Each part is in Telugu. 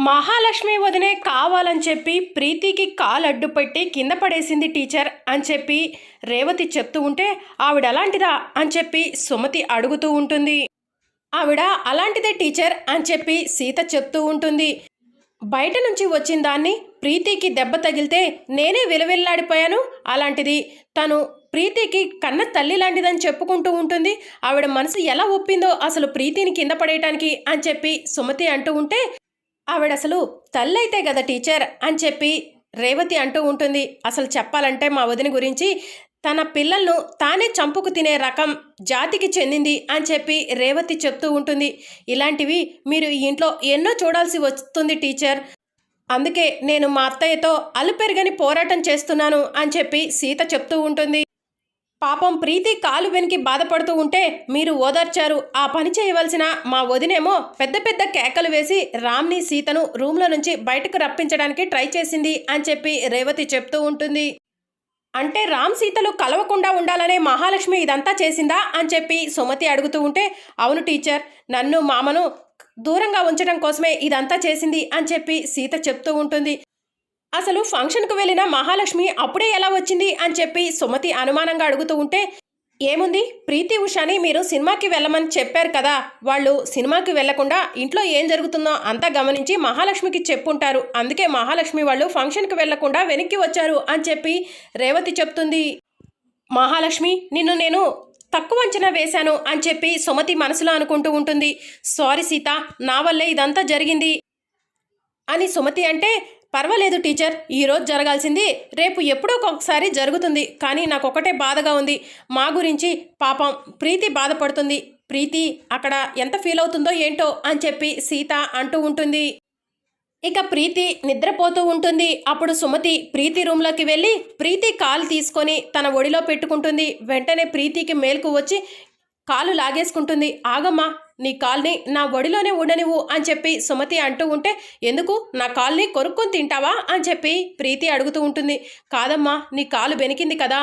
మహాలక్ష్మి వదినే కావాలని చెప్పి ప్రీతికి కాలు అడ్డుపెట్టి కింద పడేసింది టీచర్ అని చెప్పి రేవతి చెప్తూ ఉంటే ఆవిడ అలాంటిదా అని చెప్పి సుమతి అడుగుతూ ఉంటుంది. ఆవిడ అలాంటిదే టీచర్ అని చెప్పి సీత చెప్తూ ఉంటుంది. బయట నుంచి వచ్చిన దాన్ని ప్రీతికి దెబ్బ తగిలితే నేనే విలవిల్లాడిపోయాను. అలాంటిది తను ప్రీతికి కన్న తల్లి లాంటిదని చెప్పుకుంటూ ఉంటుంది. ఆవిడ మనసు ఎలా ఒప్పిందో అసలు ప్రీతిని కింద పడేయటానికి అని చెప్పి సుమతి అంటూ ఉంటే ఆవిడ అసలు తల్లి కదా టీచర్ అని చెప్పి రేవతి అంటూ ఉంటుంది. అసలు చెప్పాలంటే మా వదిన గురించి తన పిల్లలను తానే చంపుకు తినే రకం జాతికి చెందింది అని చెప్పి రేవతి చెప్తూ ఉంటుంది. ఇలాంటివి మీరు ఈ ఇంట్లో ఎన్నో చూడాల్సి వస్తుంది టీచర్. అందుకే నేను మా అత్తయ్యతో అలుపెరగని పోరాటం చేస్తున్నాను అని చెప్పి సీత చెప్తూ ఉంటుంది. పాపం ప్రీతి కాలు వెనికి బాధపడుతూ ఉంటే మీరు ఓదార్చారు. ఆ పని చేయవలసిన మా వదినేమో పెద్ద పెద్ద కేకలు వేసి రామ్ని సీతను రూమ్లో నుంచి బయటకు రప్పించడానికి ట్రై చేసింది అని చెప్పి రేవతి చెప్తూ ఉంటుంది. అంటే రామ్ సీతలు కలవకుండా ఉండాలనే మహాలక్ష్మి ఇదంతా చేసిందా అని చెప్పి సుమతి అడుగుతూ ఉంటే అవును టీచర్ నన్ను మామను దూరంగా ఉంచడం కోసమే ఇదంతా చేసింది అని చెప్పి సీత చెప్తూ ఉంటుంది. అసలు ఫంక్షన్కు వెళ్ళిన మహాలక్ష్మి అప్పుడే ఎలా వచ్చింది అని చెప్పి సుమతి అనుమానంగా అడుగుతూ ఉంటే ఏముంది? ప్రీతి ఉషాని మీరు సినిమాకి వెళ్ళమని చెప్పారు కదా! వాళ్ళు సినిమాకి వెళ్ళకుండా ఇంట్లో ఏం జరుగుతుందో అంతా గమనించి మహాలక్ష్మికి చెప్పుంటారు. అందుకే మహాలక్ష్మి వాళ్ళు ఫంక్షన్కి వెళ్ళకుండా వెనక్కి వచ్చారు అని చెప్పి రేవతి చెప్తుంది. మహాలక్ష్మి నిన్ను నేను తక్కువ అంచనా వేశాను అని చెప్పి సుమతి మనసులో అనుకుంటూ ఉంటుంది. సారీ సీత నా వల్లే ఇదంతా జరిగింది అని సుమతి అంటే పర్వాలేదు టీచర్ ఈరోజు జరగాల్సింది రేపు ఎప్పుడో ఒకసారి జరుగుతుంది. కానీ నాకు ఒకటే బాధగా ఉంది. మా గురించి పాపం ప్రీతి బాధపడుతుంది. ప్రీతి అక్కడ ఎంత ఫీల్ అవుతుందో ఏంటో అని చెప్పి సీత అంటూ ఉంటుంది. ఇక ప్రీతి నిద్రపోతూ ఉంటుంది. అప్పుడు సుమతి ప్రీతి రూమ్లోకి వెళ్ళి ప్రీతి కాలు తీసుకొని తన ఒడిలో పెట్టుకుంటుంది. వెంటనే ప్రీతికి మేల్కు వచ్చి కాలు లాగేసుకుంటుంది. ఆగమ్మా నీ కాల్ని నా ఒడిలోనే ఉండనివ్వు అని చెప్పి సుమతి అంటూ ఉంటే ఎందుకు? నా కాల్ని కొరుక్కొని తింటావా? అని చెప్పి ప్రీతి అడుగుతూ ఉంటుంది. కాదమ్మా నీ కాలు బెనికింది కదా.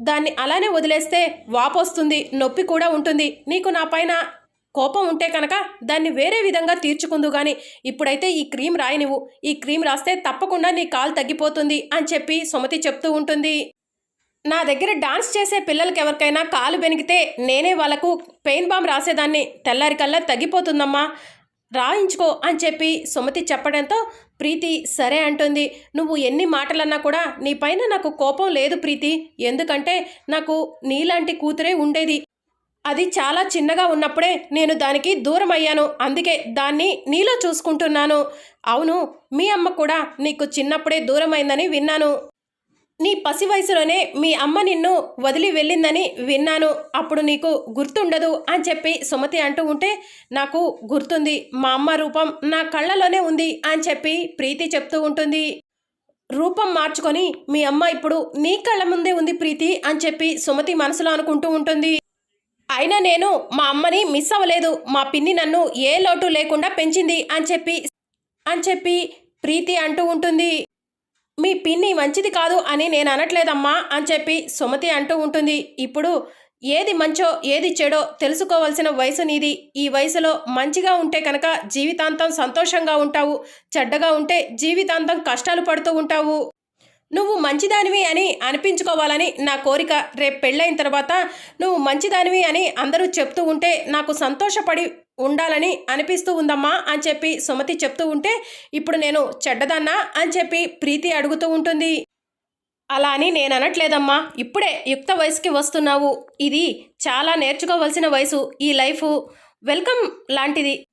దాన్ని అలానే వదిలేస్తే వాపొస్తుంది నొప్పి కూడా ఉంటుంది. నీకు నా పైన కోపం ఉంటే కనుక దాన్ని వేరే విధంగా తీర్చుకుందు కానీ ఇప్పుడైతే ఈ క్రీమ్ రాయనివు ఈ క్రీమ్ రాస్తే తప్పకుండా నీ కాలు తగ్గిపోతుంది అని చెప్పి సుమతి చెప్తూ ఉంటుంది. నా దగ్గర డాన్స్ చేసే పిల్లలకి ఎవరికైనా కాలు బెనికితే నేనే వాళ్ళకు పెయిన్ బామ్ రాసేదాన్ని తెల్లారికల్లా తగ్గిపోతుందమ్మా. రాయించుకో అని చెప్పి సుమతి చెప్పడంతో ప్రీతి సరే అంటుంది. నువ్వు ఎన్ని మాటలన్నా కూడా నీ పైన నాకు కోపం లేదు ప్రీతి. ఎందుకంటే నాకు నీలాంటి కూతురే ఉండేది. అది చాలా చిన్నగా ఉన్నప్పుడే నేను దానికి దూరం అయ్యాను అందుకే దాన్ని నీలో చూసుకుంటున్నాను. అవును మీ అమ్మ కూడా నీకు చిన్నప్పుడే దూరమైందని విన్నాను. నీ పసి వయసులోనే మీ అమ్మ నిన్ను వదిలి వెళ్ళిందని విన్నాను. అప్పుడు నీకు గుర్తుండదు అని చెప్పి సుమతి అంటూ ఉంటే నాకు గుర్తుంది. మా అమ్మ రూపం నా కళ్ళలోనే ఉంది అని చెప్పి ప్రీతి చెప్తూ ఉంటుంది. రూపం మార్చుకొని మీ అమ్మ ఇప్పుడు నీ కళ్ళ ముందే ఉంది ప్రీతి అని చెప్పి సుమతి మనసులో అనుకుంటూ ఉంటుంది. అయినా నేను మా అమ్మని మిస్ అవ్వలేదు. మా పిన్ని నన్ను ఏ లోటు లేకుండా పెంచింది అని చెప్పి అని చెప్పి ప్రీతి అంటూ ఉంటుంది. మీ పిన్ని మంచిది కాదు అని నేను అనట్లేదమ్మా అని చెప్పి సుమతి అంటూ ఉంటుంది. ఇప్పుడు ఏది మంచో ఏది చెడో తెలుసుకోవాల్సిన వయసు నీది. ఈ వయసులో మంచిగా ఉంటే కనుక జీవితాంతం సంతోషంగా ఉంటావు. చెడ్డగా ఉంటే జీవితాంతం కష్టాలు పడుతూ ఉంటావు. నువ్వు మంచిదానివి అని అనిపించుకోవాలని నా కోరిక. రేపు పెళ్ళైన తర్వాత నువ్వు మంచిదానివి అని అందరూ చెప్తూ ఉంటే నాకు సంతోషపడి ఉండాలని అనిపిస్తూ ఉందమ్మా అని చెప్పి సుమతి చెప్తూ ఉంటే ఇప్పుడు నేను చెడ్డదన్నా? అని చెప్పి ప్రీతి అడుగుతూ ఉంటుంది. అలా అని నేను అనట్లేదమ్మా. ఇప్పుడే యుక్త వయసుకి వస్తున్నావు. ఇది చాలా నేర్చుకోవలసిన వయసు. ఈ లైఫ్ వెల్కమ్ లాంటిది.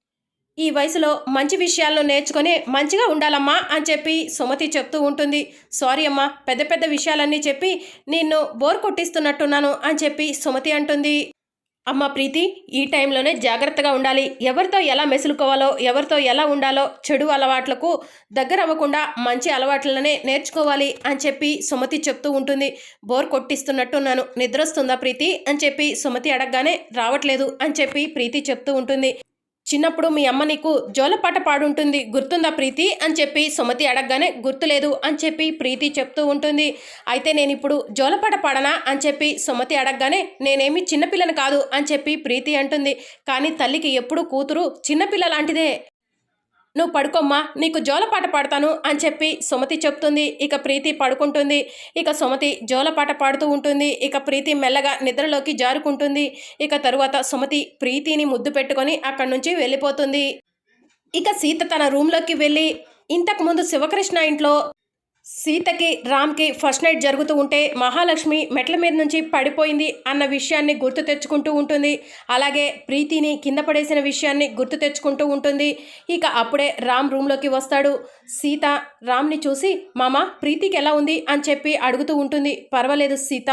ఈ వయసులో మంచి విషయాలను నేర్చుకొని మంచిగా ఉండాలమ్మా అని చెప్పి సుమతి చెప్తూ ఉంటుంది. సారీ అమ్మా. పెద్ద పెద్ద విషయాలన్నీ చెప్పి నిన్ను బోర్ కొట్టిస్తున్నట్టున్నాను అని చెప్పి సుమతి అంటుంది. అమ్మ ప్రీతి ఈ టైంలోనే జాగ్రత్తగా ఉండాలి. ఎవరితో ఎలా మెసులుకోవాలో ఎవరితో ఎలా ఉండాలో చెడు అలవాట్లకు దగ్గర అవ్వకుండా మంచి అలవాట్లనే నేర్చుకోవాలి అని చెప్పి సుమతి చెప్తూ ఉంటుంది. బోర్ కొట్టిస్తున్నట్టున్నాను. నిద్రొస్తుందా ప్రీతి? అని చెప్పి సుమతి అడగగానే రావట్లేదు అని చెప్పి ప్రీతి చెప్తూ ఉంటుంది. చిన్నప్పుడు మీ అమ్మ నీకు జోలపాట పాడుంటుంది గుర్తుందా ప్రీతి? అని చెప్పి సుమతి అడగగానే గుర్తులేదు అని చెప్పి ప్రీతి చెప్తూ ఉంటుంది. అయితే నేను ఇప్పుడు జోలపాట పాడనా? అని చెప్పి సుమతి అడగగానే నేనేమి చిన్నపిల్లని కాదు అని చెప్పి ప్రీతి అంటుంది. కానీ తల్లికి ఎప్పుడు కూతురు చిన్నపిల్ల లాంటిదే. నువ్వు పడుకోమ్మా నీకు జోలపాట పాడతాను అని చెప్పి సుమతి చెప్తుంది. ఇక ప్రీతి పడుకుంటుంది. ఇక సుమతి జోలపాట పాడుతూ ఉంటుంది. ఇక ప్రీతి మెల్లగా నిద్రలోకి జారుకుంటుంది. ఇక తరువాత సుమతి ప్రీతిని ముద్దు పెట్టుకొని అక్కడి నుంచి వెళ్ళిపోతుంది. ఇక సీత తన రూమ్లోకి వెళ్ళి ఇంతకుముందు శివకృష్ణ ఇంట్లో సీతకి రామ్కి ఫస్ట్ నైట్ జరుగుతూ ఉంటే మహాలక్ష్మి మెట్ల మీద నుంచి పడిపోయింది అన్న విషయాన్ని గుర్తు తెచ్చుకుంటూ ఉంటుంది. అలాగే ప్రీతిని కింద పడేసిన విషయాన్ని గుర్తు తెచ్చుకుంటూ ఉంటుంది. ఇక అప్పుడే రామ్ రూమ్లోకి వస్తాడు. సీత రామ్ని చూసి మామ ప్రీతికి ఎలా ఉంది? అని చెప్పి అడుగుతూ ఉంటుంది. పర్వాలేదు సీత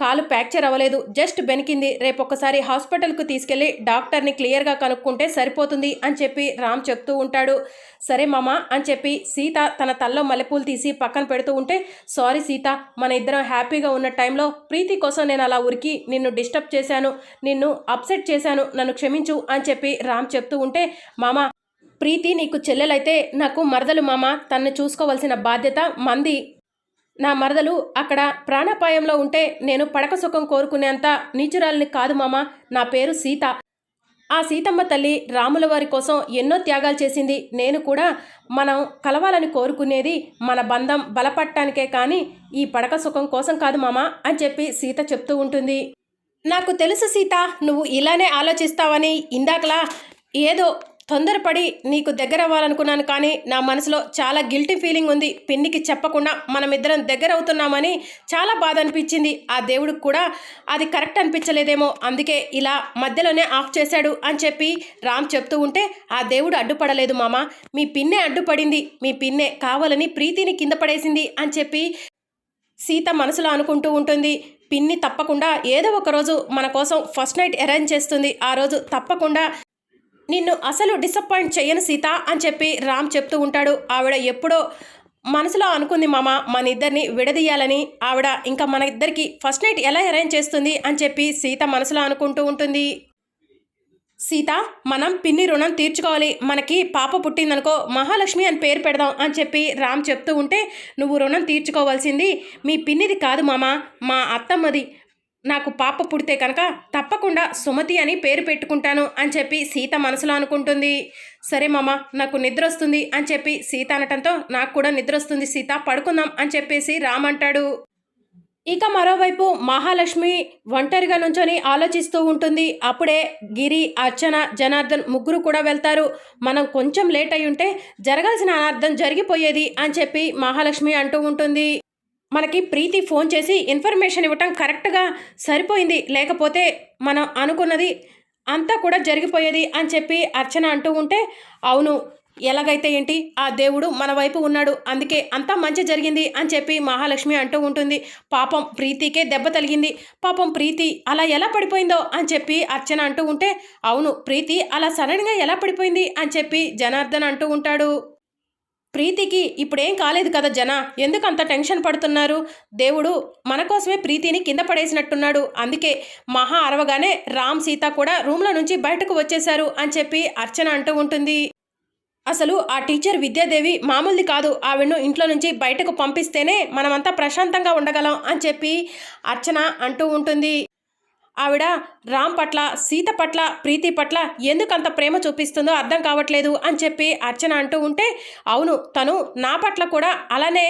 కాలు ఫ్రాక్చర్ అవ్వలేదు. జస్ట్ బెనికింది. రేపొక్కసారి హాస్పిటల్కు తీసుకెళ్ళి డాక్టర్ని క్లియర్గా కనుక్కుంటే సరిపోతుంది అని చెప్పి రామ్ చెప్తూ ఉంటాడు. సరే మామ అని చెప్పి సీత తన తల్లో మల్లెపూలు తీసి పక్క పక్కన పెడుతూ ఉంటే సారీ సీత మన ఇద్దరం హ్యాపీగా ఉన్న టైంలో ప్రీతి కోసం నేను అలా ఉరికి నిన్ను డిస్టర్బ్ చేశాను నిన్ను అప్సెట్ చేశాను నన్ను క్షమించు అని చెప్పి రామ్ చెప్తూ ఉంటే మామ ప్రీతి నీకు చెల్లెలైతే నాకు మరదలు మామ తన్ను చూసుకోవాల్సిన బాధ్యత మంది. నా మరదలు అక్కడ ప్రాణాపాయంలో ఉంటే నేను పడక సుఖం కోరుకునేంత నీచురాలని కాదు మామ నా పేరు సీత. ఆ సీతమ్మ తల్లి రాముల వారి కోసం ఎన్నో త్యాగాలు చేసింది. నేను కూడా మనం కలవాలని కోరుకునేది మన బంధం బలపడటానికే కానీ ఈ పడక సుఖం కోసం కాదు మామా అని చెప్పి సీత చెప్తూ ఉంటుంది. నాకు తెలుసు సీత నువ్వు ఇలానే ఆలోచిస్తావని ఇందాకలా ఏదో తొందరపడి నీకు దగ్గర అవ్వాలనుకున్నాను కానీ నా మనసులో చాలా గిల్టీ ఫీలింగ్ ఉంది. పిన్నికి చెప్పకుండా మనమిద్దరం దగ్గర అవుతున్నామని చాలా బాధ అనిపించింది. ఆ దేవుడికి కూడా అది కరెక్ట్ అనిపించలేదేమో. అందుకే ఇలా మధ్యలోనే ఆఫ్ చేశాడు అని చెప్పి రామ్ చెప్తూ ఉంటే ఆ దేవుడు అడ్డుపడలేదు మామ. మీ పిన్నే అడ్డుపడింది. మీ పిన్నే కావాలని ప్రీతిని కింద పడేసింది అని చెప్పి సీత మనసులో అనుకుంటూ ఉంటుంది. పిన్ని తప్పకుండా ఏదో ఒక రోజు మన కోసం ఫస్ట్ నైట్ అరేంజ్ చేస్తుంది. ఆ రోజు తప్పకుండా నిన్ను అసలు డిసప్పాయింట్ చేయను సీత అని చెప్పి రామ్ చెప్తూ ఉంటాడు. ఆవిడ ఎప్పుడో మనసులో అనుకుంది మామ మన ఇద్దరిని విడదీయాలని. ఆవిడ ఇంకా మన ఇద్దరికి ఫస్ట్ నైట్ ఎలా అరేంజ్ చేస్తుంది? అని చెప్పి సీత మనసులో అనుకుంటూ ఉంటుంది. సీత మనం పిన్ని రుణం తీర్చుకోవాలి. మనకి పాప పుట్టిందనుకో మహాలక్ష్మి అని పేరు పెడదాం అని చెప్పి రామ్ చెప్తూ ఉంటే నువ్వు రుణం తీర్చుకోవాల్సింది మీ పిన్నిది కాదు మామ. మా అత్తమ్మది నాకు పాప పుడితే కనుక తప్పకుండా సుమతి అని పేరు పెట్టుకుంటాను అని చెప్పి సీత మనసులో అనుకుంటుంది. సరే మామ నాకు నిద్ర వస్తుంది అని చెప్పి సీత అనటంతో నాకు కూడా నిద్ర వస్తుంది సీత పడుకుందాం అని చెప్పేసి రామ్ అంటాడు. ఇక మరోవైపు మహాలక్ష్మి ఒంటరిగా నుంచొని ఆలోచిస్తూ ఉంటుంది. అప్పుడే గిరి అర్చన జనార్దన్ ముగ్గురు కూడా వెళ్తారు. మనం కొంచెం లేట్ అయి ఉంటే జరగాల్సిన అనార్థం జరిగిపోయేది అని చెప్పి మహాలక్ష్మి అంటూ ఉంటుంది. మనకి ప్రీతి ఫోన్ చేసి ఇన్ఫర్మేషన్ ఇవ్వటం కరెక్ట్గా సరిపోయింది. లేకపోతే మనం అనుకున్నది అంతా కూడా జరిగిపోయేది అని చెప్పి అర్చన అంటూ ఉంటే అవును ఎలాగైతే ఏంటి ఆ దేవుడు మన వైపు ఉన్నాడు అందుకే అంతా మంచి జరిగింది అని చెప్పి మహాలక్ష్మి అంటూ ఉంటుంది. పాపం ప్రీతికే దెబ్బ తలిగింది పాపం ప్రీతి అలా ఎలా పడిపోయిందో అని చెప్పి అర్చన అంటూ ఉంటే అవును ప్రీతి అలా సడన్గా ఎలా పడిపోయింది అని చెప్పి జనార్దన్ అంటూ ఉంటాడు. ప్రీతికి ఇప్పుడేం కాలేదు కదా జన. ఎందుకు అంత టెన్షన్ పడుతున్నారు? దేవుడు మన కోసమే ప్రీతిని కింద పడేసినట్టున్నాడు. అందుకే మహా అరవగానే రామ్ సీత కూడా రూమ్లో నుంచి బయటకు వచ్చేశారు అని చెప్పి అర్చన అంటూ ఉంటుంది. అసలు ఆ టీచర్ విద్యాదేవి మామూలుది కాదు. ఆవిడను ఇంట్లో నుంచి బయటకు పంపిస్తేనే మనమంతా ప్రశాంతంగా ఉండగలం అని చెప్పి అర్చన అంటూ ఉంటుంది. ఆవిడ రామ్ పట్ల సీత పట్ల ప్రీతి పట్ల ఎందుకంత ప్రేమ చూపిస్తుందో అర్థం కావట్లేదు అని చెప్పి అర్చన అంటూ ఉంటే అవును తను నా పట్ల కూడా అలానే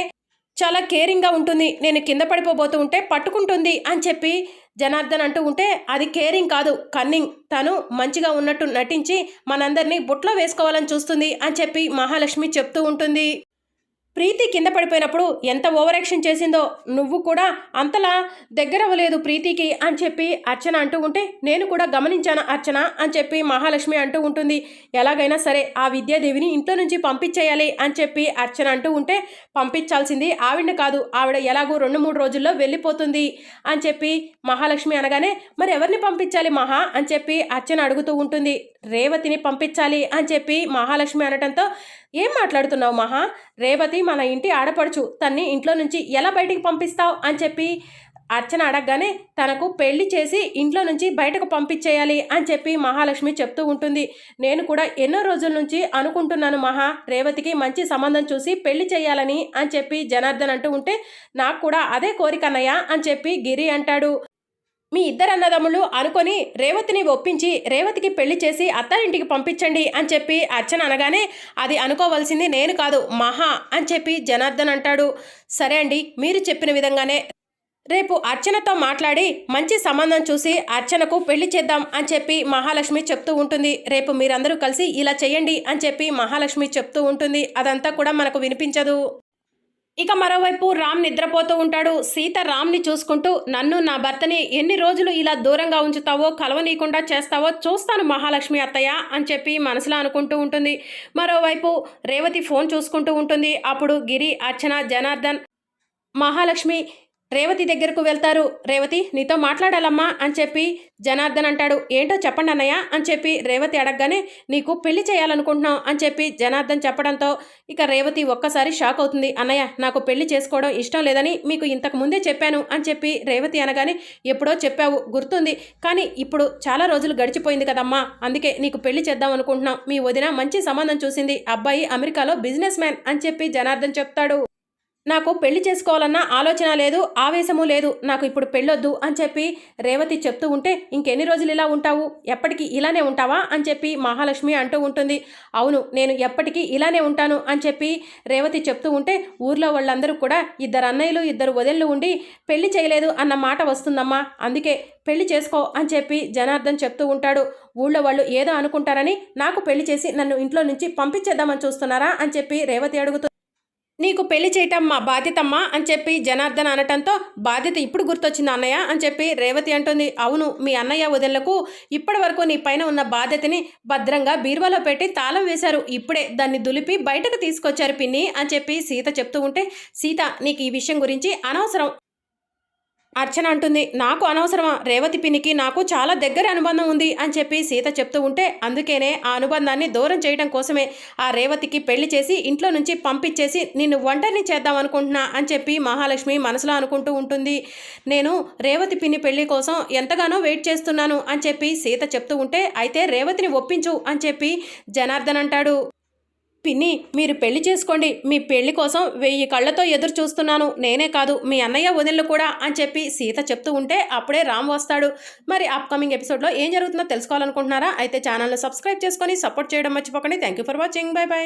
చాలా కేరింగ్గా ఉంటుంది. నేను కింద పడిపోబోతూ ఉంటే పట్టుకుంటుంది అని చెప్పి జనార్దన్ అంటూ ఉంటే అది కేరింగ్ కాదు కన్నింగ్. తను మంచిగా ఉన్నట్టు నటించి మనందరినీ బుట్లో వేసుకోవాలని చూస్తుంది అని చెప్పి మహాలక్ష్మి చెప్తూ ఉంటుంది. ప్రీతి కింద పడిపోయినప్పుడు ఎంత ఓవరాక్షన్ చేసిందో నువ్వు కూడా అంతలా దగ్గరవ్వలేదు ప్రీతికి అని చెప్పి అర్చన అంటూ ఉంటే నేను కూడా గమనించాను అర్చన అని చెప్పి మహాలక్ష్మి అంటూ ఉంటుంది. ఎలాగైనా సరే ఆ విద్యాదేవిని ఇంట్లో నుంచి పంపించేయాలి అని చెప్పి అర్చన అంటూ ఉంటే పంపించాల్సింది ఆవిడ కాదు ఆవిడ ఎలాగో రెండు మూడు రోజుల్లో వెళ్ళిపోతుంది అని చెప్పి మహాలక్ష్మి అనగానే మరి ఎవరిని పంపించాలి మహా? అని చెప్పి అర్చన అడుగుతూ ఉంటుంది. రేవతిని పంపించాలి అని చెప్పి మహాలక్ష్మి అనటంతో ఏం మాట్లాడుతున్నావు మహా? రేవతి మన ఇంటి ఆడపడుచు తన్ని ఇంట్లో నుంచి ఎలా బయటికి పంపిస్తావు? అని చెప్పి అర్చన అడగగానే తనకు పెళ్ళి చేసి ఇంట్లో నుంచి బయటకు పంపించేయాలి అని చెప్పి మహాలక్ష్మి చెప్తూ ఉంటుంది. నేను కూడా ఎన్నో రోజుల నుంచి అనుకుంటున్నాను మహా రేవతికి మంచి సంబంధం చూసి పెళ్ళి చేయాలని అని చెప్పి జనార్దన్ అంటూ ఉంటే నాకు కూడా అదే కోరికన్నయ్యా అని చెప్పి గిరి అంటాడు. మీ ఇద్దరు అన్నదమ్ములు అనుకొని రేవతిని ఒప్పించి రేవతికి పెళ్ళి చేసి అత్తారింటికి పంపించండి అని చెప్పి అర్చన అనగానే అది అనుకోవాల్సింది నేను కాదు మహా అని చెప్పి జనార్దన్ అంటాడు. సరే అండి మీరు చెప్పిన విధంగానే రేపు అర్చనతో మాట్లాడి మంచి సంబంధం చూసి అర్చనకు పెళ్ళి చేద్దాం అని చెప్పి మహాలక్ష్మి చెప్తూ ఉంటుంది. రేపు మీరందరూ కలిసి ఇలా చేయండి అని చెప్పి మహాలక్ష్మి చెప్తూ ఉంటుంది. అదంతా కూడా మనకు వినిపించదు. ఇక మరోవైపు రామ్ నిద్రపోతూ ఉంటాడు. సీత రామ్ని చూసుకుంటూ నన్ను నా భర్తని ఎన్ని రోజులు ఇలా దూరంగా ఉంచుతావో కలవనీయకుండా చేస్తావో చూస్తాను మహాలక్ష్మి అత్తయ్య అని చెప్పి మనసులో అనుకుంటూ ఉంటుంది. మరోవైపు రేవతి ఫోన్ చూసుకుంటూ ఉంటుంది. అప్పుడు గిరి అర్చన జనార్దన్ మహాలక్ష్మి రేవతి దగ్గరకు వెళ్తారు. రేవతి నీతో మాట్లాడాలమ్మా అని చెప్పి జనార్దన్ అంటాడు. ఏంటో చెప్పండి అన్నయ్య అని చెప్పి రేవతి అడగగానే నీకు పెళ్ళి చేయాలనుకుంటున్నాం అని చెప్పి జనార్దన్ చెప్పడంతో ఇక రేవతి ఒక్కసారి షాక్ అవుతుంది. అన్నయ్య నాకు పెళ్ళి చేసుకోవడం ఇష్టం లేదని మీకు ఇంతకు ముందే చెప్పాను అని చెప్పి రేవతి అనగానే ఎప్పుడో చెప్పావు గుర్తుంది. కానీ ఇప్పుడు చాలా రోజులు గడిచిపోయింది కదమ్మా. అందుకే నీకు పెళ్ళి చేద్దాం అనుకుంటున్నాం. మీ వదిన మంచి సంబంధం చూసింది. అబ్బాయి అమెరికాలో బిజినెస్ మ్యాన్ అని చెప్పి జనార్దన్ చెప్తాడు. నాకు పెళ్ళి చేసుకోవాలన్న ఆలోచన లేదు ఆవేశము లేదు నాకు ఇప్పుడు పెళ్ళొద్దు అని చెప్పి రేవతి చెప్తూ ఉంటే ఇంకెన్ని రోజులు ఇలా ఉంటావు? ఎప్పటికీ ఇలానే ఉంటావా? అని చెప్పి మహాలక్ష్మి అంటూ ఉంటుంది. అవును నేను ఎప్పటికీ ఇలానే ఉంటాను అని చెప్పి రేవతి చెప్తూ ఉంటే ఊర్లో వాళ్ళందరూ కూడా ఇద్దరు అన్నయ్యలు ఇద్దరు వదిళ్ళు ఉండి పెళ్ళి చేయలేదు అన్న మాట వస్తుందమ్మా. అందుకే పెళ్ళి చేసుకో అని చెప్పి జనార్దన్ చెప్తూ ఉంటాడు. ఊళ్ళో వాళ్ళు ఏదో అనుకుంటారని నాకు పెళ్ళి చేసి నన్ను ఇంట్లో నుంచి పంపించేద్దామని చూస్తున్నారా? అని చెప్పి రేవతి అడుగుతూ నీకు పెళ్ళి చేయటం మా బాధ్యతమ్మా అని చెప్పి జనార్దన్ అనటంతో బాధ్యత ఇప్పుడు గుర్తొచ్చింది అన్నయ్య అని చెప్పి రేవతి అంటుంది. అవును మీ అన్నయ్య వదినలకు ఇప్పటి వరకు నీ పైన ఉన్న బాధ్యతని భద్రంగా బీరువాలో పెట్టి తాళం వేశారు. ఇప్పుడే దాన్ని దులిపి బయటకు తీసుకొచ్చారు పిన్ని అని చెప్పి సీత చెప్తూ ఉంటే సీత నీకు ఈ విషయం గురించి అనవసరం. అర్చన అంటుంది నాకు అనవసరమా? రేవతి పినికి నాకు చాలా దగ్గర అనుబంధం ఉంది అని చెప్పి సీత చెప్తూ ఉంటే అందుకేనే ఆ అనుబంధాన్ని దూరం చేయడం కోసమే ఆ రేవతికి పెళ్ళి చేసి ఇంట్లో నుంచి పంపించేసి నిన్ను ఒంటరిని చేద్దాం అనుకుంటున్నా అని చెప్పి మహాలక్ష్మి మనసులో అనుకుంటూ ఉంటుంది. నేను రేవతి పిన్ని పెళ్ళి కోసం ఎంతగానో వెయిట్ చేస్తున్నాను అని చెప్పి సీత చెప్తూ ఉంటే అయితే రేవతిని ఒప్పించు అని చెప్పి జనార్దన్ అంటాడు. పిన్ని మీరు పెళ్ళి చేసుకోండి. మీ పెళ్ళి కోసం వెయ్యి కళ్ళతో ఎదురు చూస్తున్నాను. నేనే కాదు మీ అన్నయ్య వదినలు కూడా అని చెప్పి సీత చెప్తూ ఉంటే అప్పుడే రామ్ వస్తాడు. మరి అప్కమింగ్ ఎపిసోడ్లో ఏం జరుగుతుందో తెలుసుకోవాలనుకుంటున్నారా? అయితే ఛానల్ని సబ్స్క్రైబ్ చేసుకొని సపోర్ట్ చేయడం మర్చిపోకండి. Thank you for watching bye bye